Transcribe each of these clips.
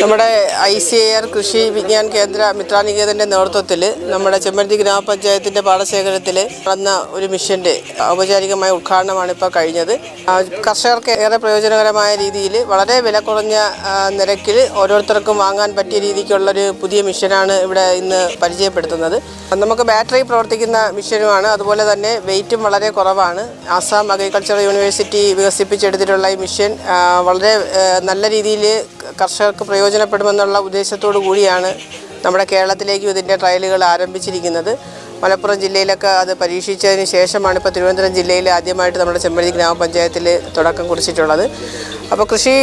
നമ്മുടെ I C A R കൃഷി വിജ്ഞാൻ കേന്ദ്ര മിത്രാനികേതന്റെ നേതൃത്വത്തിൽ നമ്മുടെ ചെമ്പരത്തി ഗ്രാമപഞ്ചായത്തിന്റെ പാടശേഖരത്തിൽ നടന്ന ഒരു മിഷന്റെ ഔപചാരികമായ ഉദ്ഘാടനമാണ് ഇപ്പോൾ കഴിഞ്ഞത്. കർഷകർക്ക് ഏറെ പ്രയോജനകരമായ രീതിയിൽ വളരെ വില കുറഞ്ഞ നിരക്കിൽ ഓരോരുത്തർക്കും വാങ്ങാൻ പറ്റിയ രീതിക്കുള്ളൊരു പുതിയ മിഷനാണ് ഇവിടെ ഇന്ന് പരിചയപ്പെടുത്തുന്നത്. നമുക്ക് ബാറ്ററി പ്രവർത്തിക്കുന്ന മിഷനുമാണ്. അതുപോലെ തന്നെ വെയിറ്റും വളരെ കുറവാണ്. ആസാം അഗ്രികൾച്ചർ യൂണിവേഴ്സിറ്റി വികസിപ്പിച്ചെടുത്തിട്ടുള്ള ഈ മിഷൻ വളരെ നല്ല രീതിയിൽ കർഷകർക്ക് പ്രയോജനപ്പെടുമെന്നുള്ള ഉദ്ദേശത്തോടു കൂടിയാണ് നമ്മുടെ കേരളത്തിലേക്കും ഇതിന്റെ ട്രയലുകൾ ആരംഭിച്ചിരിക്കുന്നത്. മലപ്പുറം ജില്ലയിലൊക്കെ അത് പരീക്ഷിച്ചതിന് ശേഷമാണ് ഇപ്പോൾ തിരുവനന്തപുരം ജില്ലയിൽ ആദ്യമായിട്ട് നമ്മുടെ ചെമ്പഴി ഗ്രാമപഞ്ചായത്തിൽ തുടക്കം കുറിച്ചിട്ടുള്ളത്. അപ്പോൾ കൃഷി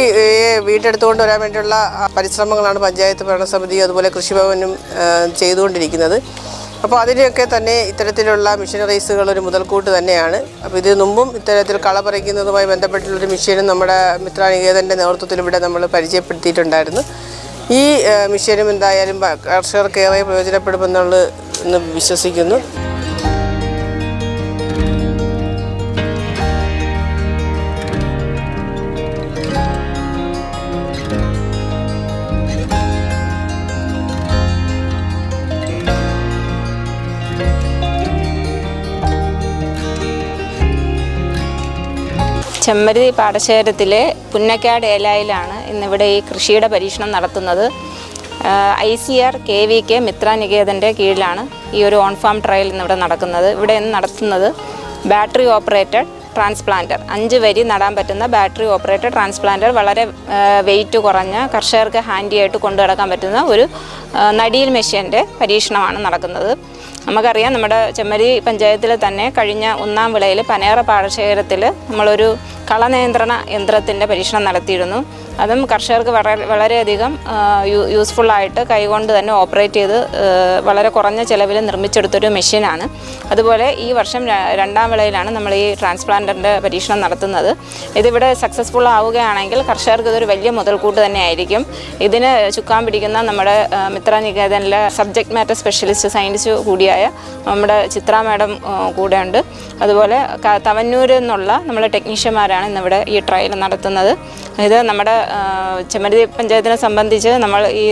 വീട്ടെടുത്തുകൊണ്ട് വരാൻ വേണ്ടിയുള്ള പരിശ്രമങ്ങളാണ് പഞ്ചായത്ത് ഭരണസമിതി അതുപോലെ കൃഷിഭവനും ചെയ്തുകൊണ്ടിരിക്കുന്നത്. അപ്പോൾ അതിനെയൊക്കെ തന്നെ ഇത്തരത്തിലുള്ള മിഷനറീസുകൾ ഒരു മുതൽക്കൂട്ട് തന്നെയാണ്. അപ്പോൾ ഇത് മുമ്പും ഇത്തരത്തിൽ കള പറിക്കുന്നതുമായി ബന്ധപ്പെട്ടുള്ളൊരു മിഷീനും നമ്മുടെ മിത്രാനികേതന്റെ നേതൃത്വത്തിൽ ഇവിടെ നമ്മൾ പരിചയപ്പെടുത്തിയിട്ടുണ്ടായിരുന്നു. ഈ മിഷീനും എന്തായാലും കർഷകർക്ക് ഏറെ പ്രയോജനപ്പെടുമെന്നുള്ളത് എന്ന് വിശ്വസിക്കുന്നു. ചെമ്മരുതി പാടശേഖരത്തിലെ പുന്നക്കാട് ഏലായിലാണ് ഇന്നിവിടെ ഈ കൃഷിയുടെ പരീക്ഷണം നടത്തുന്നത്. I C R K V K Mitra നികേതന്റെ കീഴിലാണ് ഈ ഒരു ഓൺ ഫാം ട്രയൽ ഇന്നിവിടെ നടക്കുന്നത്. ഇവിടെ ഇന്ന് നടത്തുന്നത് ബാറ്ററി ഓപ്പറേറ്റഡ് ട്രാൻസ്പ്ലാന്റർ. അഞ്ച് വരി നടാൻ പറ്റുന്ന ബാറ്ററി ഓപ്പറേറ്റഡ് ട്രാൻസ്പ്ലാന്റർ. വളരെ വെയിറ്റ് കുറഞ്ഞ കർഷകർക്ക് ഹാൻഡി ആയിട്ട് കൊണ്ടു നടക്കാൻ പറ്റുന്ന ഒരു നടിയിൽ മെഷീന്റെ പരീക്ഷണമാണ് നടക്കുന്നത്. നമുക്കറിയാം നമ്മുടെ ചെമ്മരി പഞ്ചായത്തിൽ തന്നെ കഴിഞ്ഞ ഒന്നാം വിളയിൽ പനേറ പാടശേഖരത്തിൽ നമ്മളൊരു കളനിയന്ത്രണ യന്ത്രത്തിന്റെ പരീക്ഷണം നടത്തിയിരുന്നു. അതും കർഷകർക്ക് വളരെ വളരെയധികം യൂസ്ഫുള്ളായിട്ട് കൈകൊണ്ട് തന്നെ ഓപ്പറേറ്റ് ചെയ്ത് വളരെ കുറഞ്ഞ ചിലവിൽ നിർമ്മിച്ചെടുത്തൊരു മെഷീനാണ്. അതുപോലെ ഈ വർഷം രണ്ടാം വിളയിലാണ് നമ്മൾ ഈ ട്രാൻസ്പ്ലാന്ററിന്റെ പരീക്ഷണം നടത്തുന്നത്. ഇതിവിടെ സക്സസ്ഫുൾ ആവുകയാണെങ്കിൽ കർഷകർക്ക് ഇതൊരു വലിയ മുതൽക്കൂട്ട് തന്നെയായിരിക്കും ഇതിന് ചുക്കാൻ പിടിക്കുന്ന നമ്മുടെ മിത്ര നികേതനിലെ സബ്ജക്ട് മാറ്റർ സ്പെഷ്യലിസ്റ്റ് സയൻസ് കൂടിയായ നമ്മുടെ ചിത്ര മാഡം കൂടെയുണ്ട്. അതുപോലെ തവന്നൂരിൽ നിന്നുള്ള നമ്മുടെ ടെക്നീഷ്യന്മാരാണ് ഇന്നിവിടെ ഈ ട്രയൽ നടത്തുന്നത്. ഇത് നമ്മുടെ ചെമ്മരുതി പഞ്ചായത്തിനെ സംബന്ധിച്ച് നമ്മൾ ഈ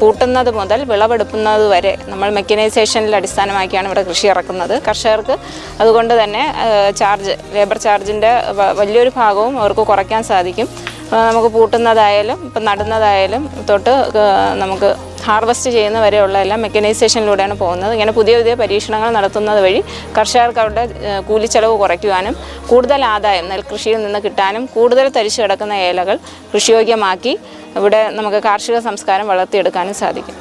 പൂട്ടുന്നത് മുതൽ വിളവെടുക്കുന്നത് വരെ നമ്മൾ മെക്കനൈസേഷനിൽ അടിസ്ഥാനമാക്കിയാണ് ഇവിടെ കൃഷി ഇറക്കുന്നത്. കർഷകർക്ക് അതുകൊണ്ട് തന്നെ ചാർജ് ലേബർ ചാർജിന്റെ വലിയൊരു ഭാഗവും അവർക്ക് കുറയ്ക്കാൻ സാധിക്കും. നമുക്ക് പൂട്ടുന്നതായാലും ഇപ്പം നടുന്നതായാലും തൊട്ട് നമുക്ക് ഹാർവസ്റ്റ് ചെയ്യുന്ന വരെയുള്ള എല്ലാം മെക്കനൈസേഷനിലൂടെയാണ് പോകുന്നത്. ഇങ്ങനെ പുതിയ പുതിയ പരീക്ഷണങ്ങൾ നടത്തുന്നത് വഴി കർഷകർക്ക് അവരുടെ കൂലിച്ചെലവ് കുറയ്ക്കുവാനും കൂടുതൽ ആദായം നെൽകൃഷിയിൽ നിന്ന് കിട്ടാനും കൂടുതൽ തരിച്ചു കിടക്കുന്ന ഏലകൾ കൃഷിയോഗ്യമാക്കി ഇവിടെ നമുക്ക് കാർഷിക സംസ്കാരം വളർത്തിയെടുക്കാനും സാധിക്കും.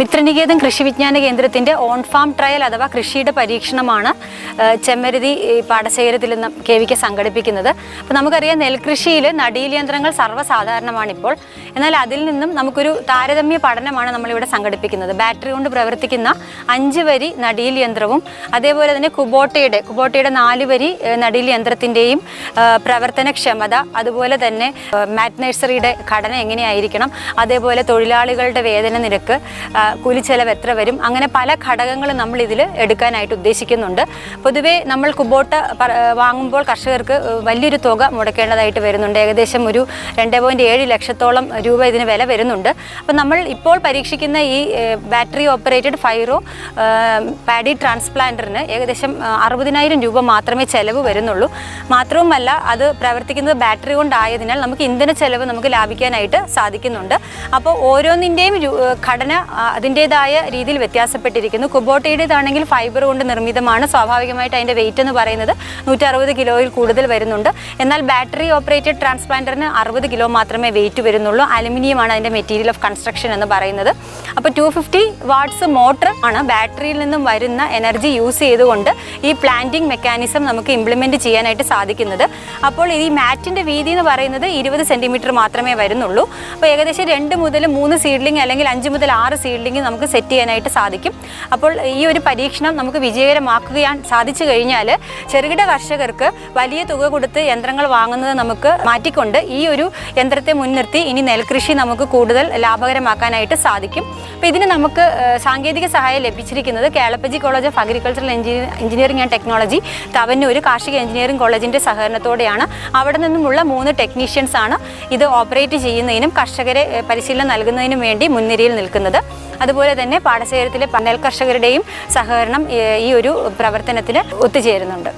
മിത്രനികേതൻ കൃഷി വിജ്ഞാന കേന്ദ്രത്തിന്റെ ഓൺ ഫാം ട്രയൽ അഥവാ കൃഷിയുടെ പരീക്ഷണമാണ് ചെമ്മരുതി പാടശേഖരത്തിൽ നിന്ന് കെ വിക്ക് സംഘടിപ്പിക്കുന്നത്. അപ്പോൾ നമുക്കറിയാം നെൽകൃഷിയിൽ നടീൽ യന്ത്രങ്ങൾ സർവസാധാരണമാണിപ്പോൾ. എന്നാൽ അതിൽ നിന്നും നമുക്കൊരു താരതമ്യ പഠനമാണ് നമ്മളിവിടെ സംഘടിപ്പിക്കുന്നത്. ബാറ്ററി കൊണ്ട് പ്രവർത്തിക്കുന്ന അഞ്ച് വരി നടീൽ യന്ത്രവും അതേപോലെ തന്നെ കുബോട്ടയുടെ കുബോട്ടയുടെ നാല് വരി നടീൽ യന്ത്രത്തിന്റെയും പ്രവർത്തനക്ഷമത അതുപോലെ തന്നെ മാറ്റ് നഴ്സറിയുടെ ഘടന എങ്ങനെയായിരിക്കണം അതേപോലെ തൊഴിലാളികളുടെ വേതന നിരക്ക് കൂലിച്ചെലവ് എത്ര വരും? അങ്ങനെ പല ഘടകങ്ങളും നമ്മൾ ഇതിൽ എടുക്കാനായിട്ട് ഉദ്ദേശിക്കുന്നുണ്ട്. പൊതുവേ നമ്മൾ കുബോട്ട വാങ്ങുമ്പോൾ കർഷകർക്ക് വലിയൊരു തുക മുടക്കേണ്ടതായിട്ട് വരുന്നുണ്ട്. ഏകദേശം ഒരു രണ്ട് പോയിന്റ് ഏഴ് ലക്ഷത്തോളം രൂപ ഇതിന് വില വരുന്നുണ്ട്. അപ്പോൾ നമ്മൾ ഇപ്പോൾ പരീക്ഷിക്കുന്ന ഈ ബാറ്ററി ഓപ്പറേറ്റഡ് ഫൈറോ പാഡി ട്രാൻസ്പ്ലാന്ററിന് ഏകദേശം അറുപതിനായിരം രൂപ മാത്രമേ ചിലവ് വരുന്നുള്ളൂ. മാത്രവുമല്ല അത് പ്രവർത്തിക്കുന്നത് ബാറ്ററി കൊണ്ടായതിനാൽ നമുക്ക് ഇന്ധന ചെലവ് നമുക്ക് ലാഭിക്കാനായിട്ട് സാധിക്കുന്നുണ്ട്. അപ്പോൾ ഓരോന്നിന്റെയും ഘടന അതിന്റേതായ രീതിയിൽ വ്യത്യാസപ്പെട്ടിരിക്കുന്നു. കുബോട്ടയുടേതാണെങ്കിൽ ഫൈബർ കൊണ്ട് നിർമ്മിതമാണ്. സ്വാഭാവികമായിട്ട് അതിന്റെ വെയിറ്റ് എന്ന് പറയുന്നത് നൂറ്ററുപത് കിലോയിൽ കൂടുതൽ വരുന്നുണ്ട്. എന്നാൽ ബാറ്ററി ഓപ്പറേറ്റഡ് ട്രാൻസ്പ്ലാന്ററിന് അറുപത് കിലോ മാത്രമേ വെയിറ്റ് വരുന്നുള്ളൂ. അലുമിനിയമാണ് അതിന്റെ മെറ്റീരിയൽ ഓഫ് കൺസ്ട്രക്ഷൻ എന്ന് പറയുന്നത്. അപ്പോൾ ടു ഫിഫ്റ്റി വാട്ട്സ് മോട്ടർ ആണ് ബാറ്ററിയിൽ നിന്നും വരുന്ന എനർജി യൂസ് ചെയ്തുകൊണ്ട് ഈ പ്ലാന്റിംഗ് മെക്കാനിസം നമുക്ക് ഇംപ്ലിമെന്റ് ചെയ്യാനായിട്ട് സാധിക്കുന്നത്. അപ്പോൾ ഈ മാറ്റിന്റെ വീതി എന്ന് പറയുന്നത് ഇരുപത് സെന്റിമീറ്റർ മാത്രമേ വരുന്നുള്ളൂ. അപ്പോൾ ഏകദേശം രണ്ട് മുതൽ മൂന്ന് സീഡ്ലിംഗ് അല്ലെങ്കിൽ അഞ്ച് മുതൽ ആറ് സീഡ്ലിംഗ് ബിൽഡിംഗ് നമുക്ക് സെറ്റ് ചെയ്യാനായിട്ട് സാധിക്കും. അപ്പോൾ ഈ ഒരു പരീക്ഷണം നമുക്ക് വിജയകരമാക്കുകയാൻ സാധിച്ചു കഴിഞ്ഞാൽ ചെറുകിട കർഷകർക്ക് വലിയ തുക കൊടുത്ത് യന്ത്രങ്ങൾ വാങ്ങുന്നത് നമുക്ക് മാറ്റിക്കൊണ്ട് ഈ ഒരു യന്ത്രത്തെ മുൻനിർത്തി ഇനി നെൽകൃഷി നമുക്ക് കൂടുതൽ ലാഭകരമാക്കാനായിട്ട് സാധിക്കും. അപ്പോൾ ഇതിന് നമുക്ക് സാങ്കേതിക സഹായം ലഭിച്ചിരിക്കുന്നത് Kelappaji college of agricultural engineering and technology Tavanur കാർഷിക എഞ്ചിനീയറിംഗ് കോളേജിന്റെ സഹകരണത്തോടെയാണ്. അവിടെ നിന്നുമുള്ള മൂന്ന് ടെക്നീഷ്യൻസ് ആണ് ഇത് ഓപ്പറേറ്റ് ചെയ്യുന്നതിനും കർഷകരെ പരിശീലനം നൽകുന്നതിനും വേണ്ടി മുൻനിരയിൽ നിൽക്കുന്നത്. അതുപോലെ തന്നെ പാടശേഖരത്തിലെ പന്നൽ കർഷകരുടെയും സഹകരണം ഈ ഒരു പ്രവർത്തനത്തിൽ ഒത്തുചേരുന്നുണ്ട്.